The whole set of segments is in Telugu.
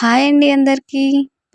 హాయ్ అండి అందరికీ.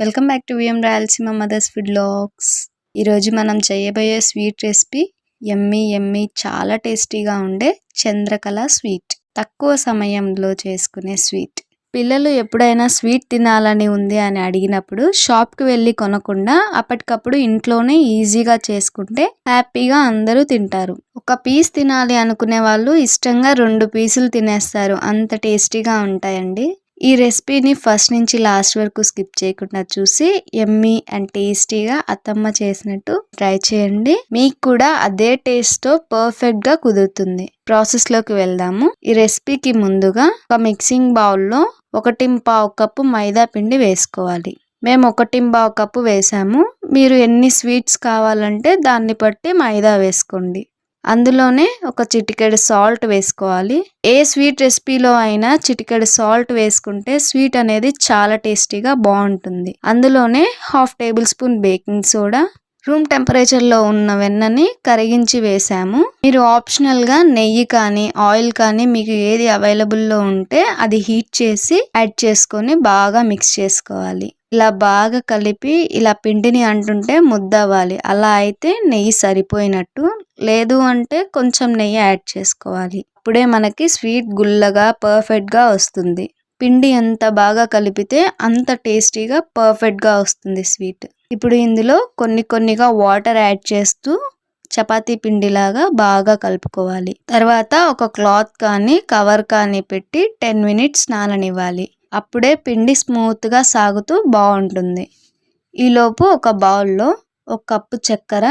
Welcome back to VM Rayalaseema mother's food logs ఈరోజు మనం చేయబోయే స్వీట్ రెసిపీ ఎమ్మి ఎమ్మీ చాలా టేస్టీగా ఉండే చంద్రకళ స్వీట్. తక్కువ సమయంలో చేసుకునే స్వీట్. పిల్లలు ఎప్పుడైనా స్వీట్ తినాలని ఉంది అని అడిగినప్పుడు షాప్కి వెళ్ళి కొనకుండా అప్పటికప్పుడు ఇంట్లోనే ఈజీగా చేసుకుంటే హ్యాపీగా అందరూ తింటారు. ఒక పీస్ తినాలి అనుకునే వాళ్ళు ఇష్టంగా రెండు పీసులు తినేస్తారు. అంత టేస్టీగా ఉంటాయండి. ఈ రెసిపీని ఫస్ట్ నుంచి లాస్ట్ వరకు స్కిప్ చేయకుండా చూసి ఎమ్మీ అండ్ టేస్టీగా అత్తమ్మ చేసినట్టు ట్రై చేయండి. మీకు కూడా అదే టేస్ట్తో పర్ఫెక్ట్గా పర్ఫెక్ట్గా కుదురుతుంది. ప్రాసెస్లోకి వెళ్దాము. ఈ రెసిపీకి ముందుగా ఒక మిక్సింగ్ బౌల్లో ఒకటి పావు కప్పు మైదా పిండి వేసుకోవాలి. మేము ఒకటి పావు కప్పు వేసాము. మీరు ఎన్ని స్వీట్స్ కావాలంటే దాన్ని బట్టి మైదా వేసుకోండి. అందులోనే ఒక చిటికెడు సాల్ట్ వేసుకోవాలి. ఏ స్వీట్ రెసిపీలో అయినా చిటికెడు సాల్ట్ వేసుకుంటే స్వీట్ అనేది చాలా టేస్టీగా బాగుంటుంది. అందులోనే half tablespoon baking soda room టెంపరేచర్లో ఉన్న వెన్నని కరిగించి వేసాము. మీరు ఆప్షనల్గా నెయ్యి కానీ ఆయిల్ కానీ మీకు ఏది అవైలబుల్లో ఉంటే అది హీట్ చేసి యాడ్ చేసుకొని బాగా మిక్స్ చేసుకోవాలి. ఇలా బాగా కలిపి ఇలా పిండిని అంటుంటే ముద్దవ్వాలి. అలా అయితే నెయ్యి సరిపోయినట్టు. లేదు అంటే కొంచెం నెయ్యి యాడ్ చేసుకోవాలి. అప్పుడే మనకి స్వీట్ గుల్లగా పర్ఫెక్ట్గా వస్తుంది. పిండి ఎంత బాగా కలిపితే అంత టేస్టీగా పర్ఫెక్ట్గా వస్తుంది స్వీట్. ఇప్పుడు ఇందులో కొన్ని కొన్నిగా వాటర్ యాడ్ చేస్తూ చపాతీ పిండిలాగా బాగా కలుపుకోవాలి. తర్వాత ఒక క్లాత్ కానీ కవర్ కానీ పెట్టి టెన్ మినిట్స్ నాననివ్వాలి. అప్పుడే పిండి స్మూత్గా సాగుతూ బాగుంటుంది ఈలోపు ఒక బౌల్లో ఒక కప్పు చక్కెర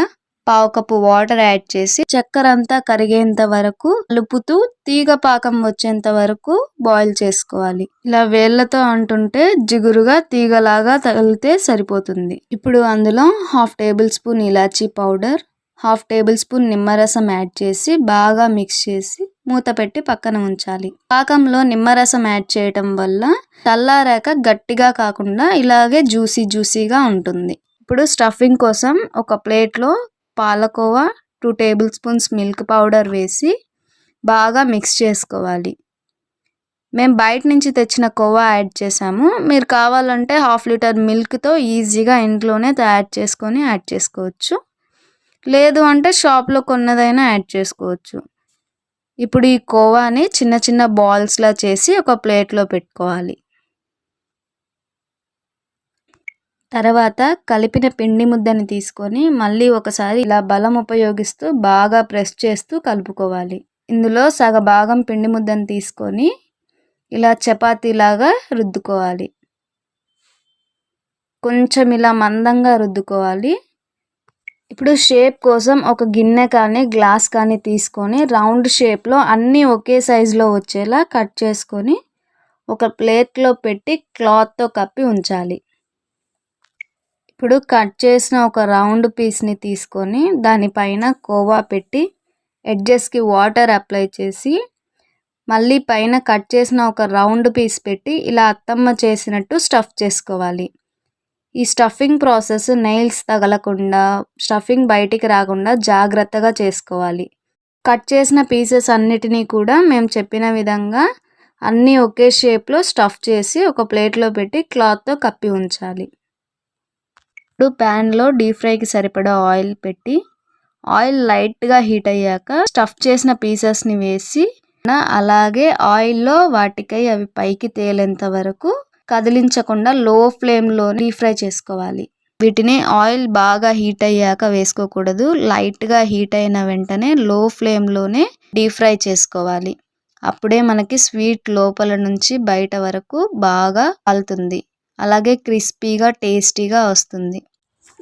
పావు కప్పు వాటర్ యాడ్ చేసి చక్కెర అంతా కరిగేంత వరకు కలుపుతూ తీగ పాకం వచ్చేంత వరకు బాయిల్ చేసుకోవాలి. ఇలా వేళ్ళతో అంటుంటే జిగురుగా తీగలాగా తగిలితే సరిపోతుంది. ఇప్పుడు అందులో హాఫ్ టేబుల్ స్పూన్ ఇలాచీ పౌడర్ హాఫ్ టేబుల్ స్పూన్ నిమ్మరసం యాడ్ చేసి బాగా మిక్స్ చేసి మూత పెట్టి పక్కన ఉంచాలి. పాకంలో నిమ్మరసం యాడ్ చేయటం వల్ల చల్లారాక గట్టిగా కాకుండా ఇలాగే జ్యూసీ జ్యూసీగా ఉంటుంది. ఇప్పుడు స్టఫింగ్ కోసం ఒక ప్లేట్లో పాలకోవా two tablespoons milk powder వేసి బాగా మిక్స్ చేసుకోవాలి. మేము బయట నుంచి తెచ్చిన కోవా యాడ్ చేసాము. మీరు కావాలంటే హాఫ్ లీటర్ మిల్క్తో ఈజీగా ఇంట్లోనే తయారు చేసుకొని యాడ్ చేసుకోవచ్చు. లేదు అంటే షాప్లో కొన్నదైనా యాడ్ చేసుకోవచ్చు. ఇప్పుడు ఈ కోవాని చిన్న చిన్న బాల్స్లా చేసి ఒక ప్లేట్లో పెట్టుకోవాలి. తర్వాత కలిపిన పిండి ముద్దని తీసుకొని మళ్ళీ ఒకసారి ఇలా బలం ఉపయోగిస్తూ బాగా ప్రెస్ చేస్తూ కలుపుకోవాలి. ఇందులో సగ భాగం పిండి ముద్దని తీసుకొని ఇలా చపాతీలాగా రుద్దుకోవాలి. కొంచెం ఇలా మందంగా రుద్దుకోవాలి. ఇప్పుడు షేప్ కోసం ఒక గిన్నె కానీ గ్లాస్ కానీ తీసుకొని రౌండ్ షేప్లో అన్నీ ఒకే సైజులో వచ్చేలా కట్ చేసుకొని ఒక ప్లేట్లో పెట్టి క్లాత్తో కప్పి ఉంచాలి. ఇప్పుడు కట్ చేసిన ఒక రౌండ్ పీస్ని తీసుకొని దానిపైన కోవా పెట్టి ఎడ్జెస్కి వాటర్ అప్లై చేసి మళ్ళీ పైన కట్ చేసిన ఒక రౌండ్ పీస్ పెట్టి ఇలా అత్తమ్మ చేసినట్టు స్టఫ్ చేసుకోవాలి. ఈ స్టఫింగ్ ప్రాసెస్ నెయిల్స్ తగలకుండా స్టఫింగ్ బయటికి రాకుండా జాగ్రత్తగా చేసుకోవాలి. కట్ చేసిన పీసెస్ అన్నిటినీ కూడా మేము చెప్పిన విధంగా అన్నీ ఒకే షేప్లో స్టఫ్ చేసి ఒక ప్లేట్లో పెట్టి క్లాత్తో కప్పి ఉంచాలి. ఇప్పుడు ప్యాన్లో డీప్ ఫ్రైకి సరిపడా ఆయిల్ పెట్టి ఆయిల్ లైట్గా హీట్ అయ్యాక స్టఫ్ చేసిన పీసెస్ని వేసి అలాగే ఆయిల్లో వాటికై అవి పైకి తేలేంత వరకు కదిలించకుండా లో ఫ్లేమ్లో డీప్ ఫ్రై చేసుకోవాలి. వీటిని ఆయిల్ బాగా హీట్ అయ్యాక వేసుకోకూడదు. లైట్గా హీట్ అయిన వెంటనే లో ఫ్లేమ్లోనే డీప్ ఫ్రై చేసుకోవాలి. అప్పుడే మనకి స్వీట్ లోపల నుంచి బయట వరకు బాగా అలుతుంది అలాగే క్రిస్పీగా టేస్టీగా వస్తుంది.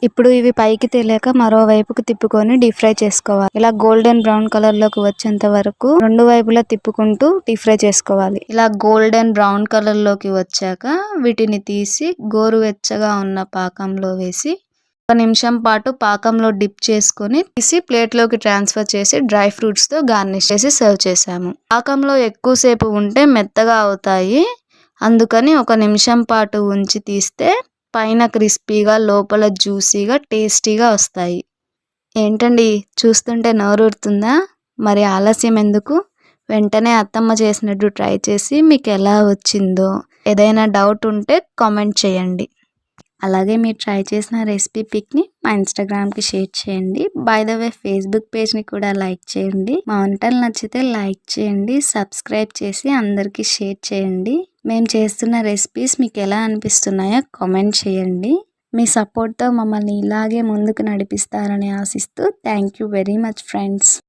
ఇప్పుడు ఇవి పైకి తెలియక మరోవైపుకు తిప్పుకొని డీప్ ఫ్రై చేసుకోవాలి. ఇలా గోల్డెన్ బ్రౌన్ కలర్లోకి వచ్చేంత వరకు రెండు వైపులా తిప్పుకుంటూ డీప్ ఫ్రై చేసుకోవాలి. ఇలా గోల్డెన్ బ్రౌన్ కలర్లోకి వచ్చాక వీటిని తీసి గోరువెచ్చగా ఉన్న పాకంలో వేసి ఒక నిమిషం పాటు పాకంలో డిప్ చేసుకొని తీసి ప్లేట్లోకి ట్రాన్స్ఫర్ చేసి డ్రై ఫ్రూట్స్తో గార్నిష్ చేసి సర్వ్ చేసాము పాకంలో ఎక్కువసేపు ఉంటే మెత్తగా అవుతాయి. అందుకని ఒక నిమిషం పాటు ఉంచి తీస్తే పైన క్రిస్పీగా లోపల జ్యూసీగా టేస్టీగా వస్తాయి. ఏంటండి? చూస్తుంటే నోరూరుతుందా? మరి ఆలస్యం ఎందుకు? వెంటనే అత్తమ్మ చేసినట్టు ట్రై చేసి మీకు ఎలా వచ్చిందో. ఏదైనా డౌట్ ఉంటే కామెంట్ చేయండి. అలాగే మీరు ట్రై చేసిన రెసిపీ పిక్ని మా ఇన్స్టాగ్రామ్కి షేర్ చేయండి. బై ద వే ఫేస్బుక్ పేజ్ని కూడా లైక్ చేయండి. మా వంటలు నచ్చితే లైక్ చేయండి సబ్స్క్రైబ్ చేసి అందరికీ షేర్ చేయండి. మేము చేస్తున్న రెసిపీస్ మీకు ఎలా అనిపిస్తున్నాయో కామెంట్ చేయండి. మీ సపోర్ట్తో మమ్మల్ని ఇలాగే ముందుకు నడిపిస్తారని ఆశిస్తూ thank you very much friends